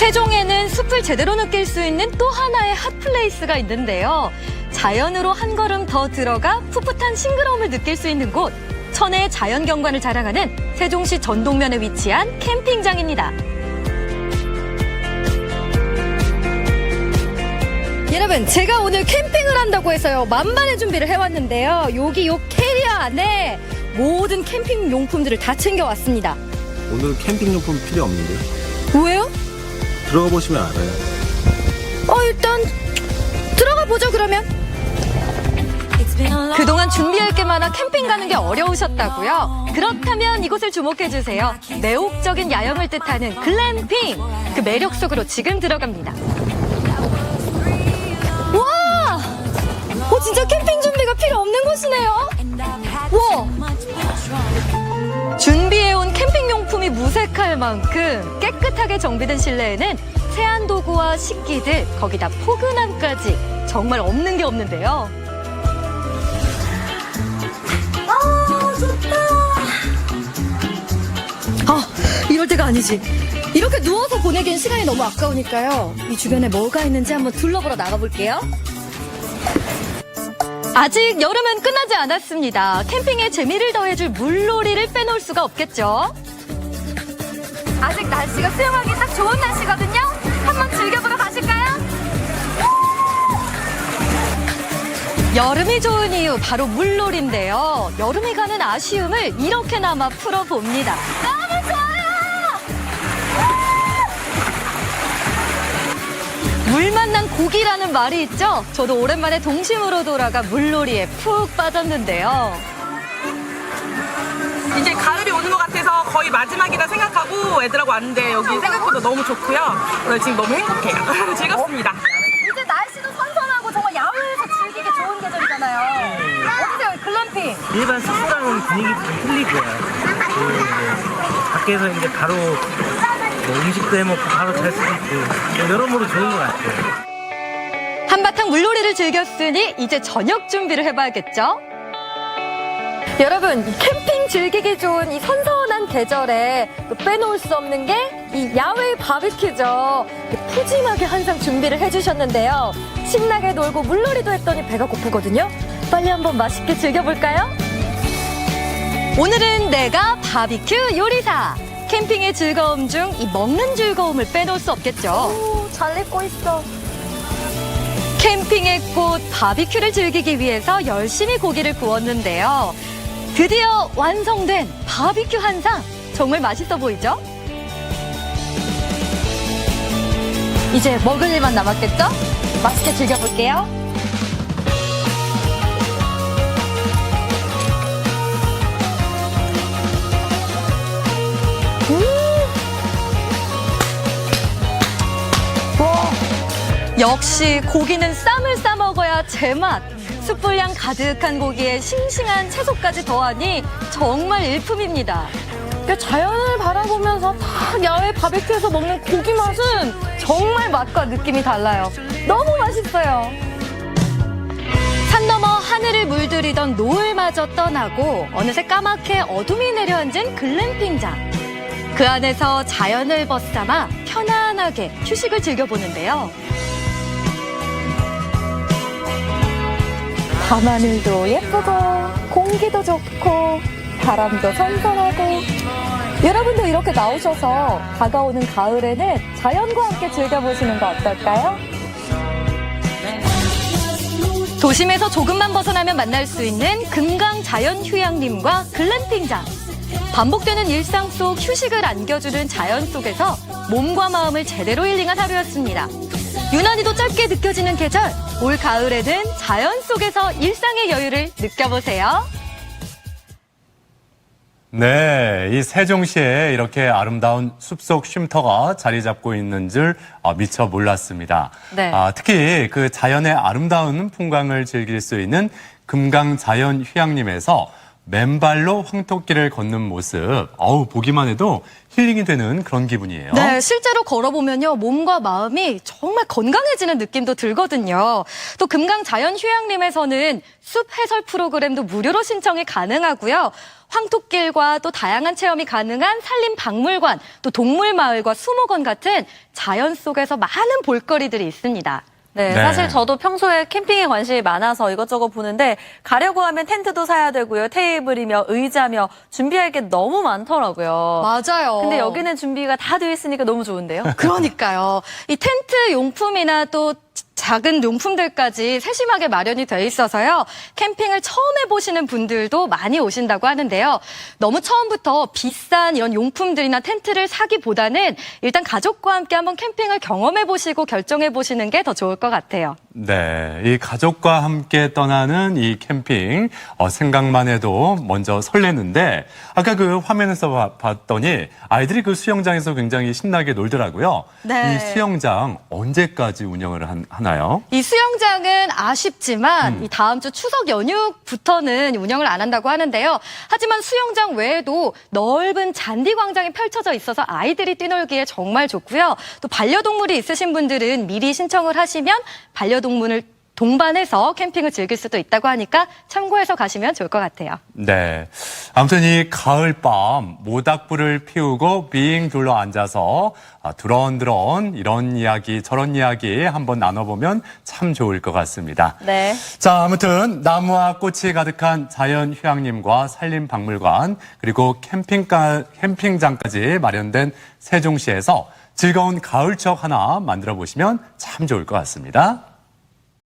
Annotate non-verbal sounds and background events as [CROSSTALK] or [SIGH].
세종에는 숲을 제대로 느낄 수 있는 또 하나의 핫플레이스가 있는데요. 자연으로 한 걸음 더 들어가 풋풋한 싱그러움을 느낄 수 있는 곳. 천혜의 자연 경관을 자랑하는 세종시 전동면에 위치한 캠핑장입니다. 여러분, 제가 오늘 캠핑을 한다고 해서요. 만반의 준비를 해왔는데요. 여기 요 캐리어 안에 모든 캠핑 용품들을 다 챙겨왔습니다. 오늘은 캠핑 용품 필요 없는데요. 왜요? 들어가 보시면 알아요. 어, 일단 들어가 보죠, 그러면. 그동안 준비할 게 많아 캠핑 가는 게 어려우셨다고요? 그렇다면 이곳을 주목해 주세요. 매혹적인 야영을 뜻하는 글램핑. 그 매력 속으로 지금 들어갑니다. 할 만큼 깨끗하게 정비된 실내에는 세안 도구와 식기들, 거기다 포근함까지 정말 없는 게 없는데요. 아, 이럴 때가 아니지. 이렇게 누워서 보내기엔 시간이 너무 아까우니까요. 이 주변에 뭐가 있는지 한번 둘러보러 나가볼게요. 아직 여름은 끝나지 않았습니다. 캠핑에 재미를 더해줄 물놀이를 빼놓을 수가 없겠죠. 아직 날씨가 수영하기 딱 좋은 날씨거든요. 한번 즐겨보러 가실까요? 여름이 좋은 이유 바로 물놀이인데요. 여름에 가는 아쉬움을 이렇게나마 풀어봅니다. 너무 좋아요! 물 만난 고기라는 말이 있죠? 저도 오랜만에 동심으로 돌아가 물놀이에 푹 빠졌는데요. 이제 가을이 오는 것 같아서 거의 마지막이다 생각하고 애들하고 왔는데 여기 생각보다 너무 좋고요. 오늘 지금 너무 행복해요. [LAUGHS] 즐겁습니다. 이제 날씨도 선선하고 정말 야외에서 즐기기 좋은 계절이잖아요. 어떠세요, 글램핑? 일반 숙소랑은 분위기 좀 틀리고요. 그 이제 밖에서 이제 바로 뭐 음식도 해먹고 바로 잘 수도 있고 여러모로 좋은 것 같아요. 한바탕 물놀이를 즐겼으니 이제 저녁 준비를 해봐야겠죠? 여러분, 이 캠핑 즐기기 좋은 이 선선한 계절에 또 빼놓을 수 없는 게 이 야외 바비큐죠. 푸짐하게 항상 준비를 해주셨는데요. 신나게 놀고 물놀이도 했더니 배가 고프거든요. 빨리 한번 맛있게 즐겨볼까요? 오늘은 내가 바비큐 요리사. 캠핑의 즐거움 중 이 먹는 즐거움을 빼놓을 수 없겠죠. 잘 입고 있어. 캠핑의 꽃 바비큐를 즐기기 위해서 열심히 고기를 구웠는데요. 드디어 완성된 바비큐 한상. 정말 맛있어 보이죠? 이제 먹을 일만 남았겠죠? 맛있게 즐겨볼게요. 역시 고기는 쌈을 싸 먹어야 제맛. 숯불향 가득한 고기에 싱싱한 채소까지 더하니 정말 일품입니다. 그러니까 자연을 바라보면서 딱 야외 바베큐에서 먹는 고기 맛은 정말 맛과 느낌이 달라요. 너무 맛있어요. 산 너머 하늘을 물들이던 노을마저 떠나고 어느새 까맣게 어둠이 내려앉은 글램핑장. 그 안에서 자연을 벗삼아 편안하게 휴식을 즐겨보는데요. 밤하늘도 예쁘고 공기도 좋고 바람도 선선하고 여러분도 이렇게 나오셔서 다가오는 가을에는 자연과 함께 즐겨보시는 거 어떨까요? 도심에서 조금만 벗어나면 만날 수 있는 금강 자연 휴양림과 글램핑장. 반복되는 일상 속 휴식을 안겨주는 자연 속에서 몸과 마음을 제대로 힐링한 하루였습니다. 유난히도 짧게 느껴지는 계절, 올 가을에는 자연 속에서 일상의 여유를 느껴보세요. 네, 이 세종시에 이렇게 아름다운 숲속 쉼터가 자리 잡고 있는 줄 어, 미처 몰랐습니다. 네. 아, 특히 그 자연의 아름다운 풍광을 즐길 수 있는 금강 자연 휴양림에서 맨발로 황토길을 걷는 모습, 어우, 보기만 해도 힐링이 되는 그런 기분이에요. 네, 실제로 걸어보면요, 몸과 마음이 정말 건강해지는 느낌도 들거든요. 또 금강 자연 휴양림에서는 숲 해설 프로그램도 무료로 신청이 가능하고요. 황토길과 또 다양한 체험이 가능한 산림박물관, 또 동물마을과 수목원 같은 자연 속에서 많은 볼거리들이 있습니다. 네, 네. 사실 저도 평소에 캠핑에 관심이 많아서 이것저것 보는데 가려고 하면 텐트도 사야 되고요. 테이블이며 의자며 준비할 게 너무 많더라고요. 맞아요. 근데 여기는 준비가 다 되어 있으니까 너무 좋은데요. 그러니까요. 이 텐트 용품이나 또 작은 용품들까지 세심하게 마련이 돼 있어서요. 캠핑을 처음 해보시는 분들도 많이 오신다고 하는데요. 너무 처음부터 비싼 이런 용품들이나 텐트를 사기보다는 일단 가족과 함께 한번 캠핑을 경험해 보시고 결정해 보시는 게 더 좋을 것 같아요. 네, 이 가족과 함께 떠나는 이 캠핑 어, 생각만 해도 먼저 설레는데 아까 그 화면에서 봐- 봤더니 아이들이 그 수영장에서 굉장히 신나게 놀더라고요. 네. 이 수영장 언제까지 운영을 한- 하나요? 이 수영장은 아쉽지만 이 다음 주 추석 연휴부터는 운영을 안 한다고 하는데요. 하지만 수영장 외에도 넓은 잔디 광장이 펼쳐져 있어서 아이들이 뛰놀기에 정말 좋고요. 또 반려동물이 있으신 분들은 미리 신청을 하시면 반려동물을 동반해서 캠핑을 즐길 수도 있다고 하니까 참고해서 가시면 좋을 것 같아요. 네. 아무튼 이 가을밤 모닥불을 피우고 빙 둘러 앉아서 아, 두런두런 이런 이야기 저런 이야기 한번 나눠보면 참 좋을 것 같습니다. 네. 자, 아무튼 나무와 꽃이 가득한 자연 휴양림과 산림박물관 그리고 캠핑가, 캠핑장까지 마련된 세종시에서 즐거운 가을 추억 하나 만들어 보시면 참 좋을 것 같습니다.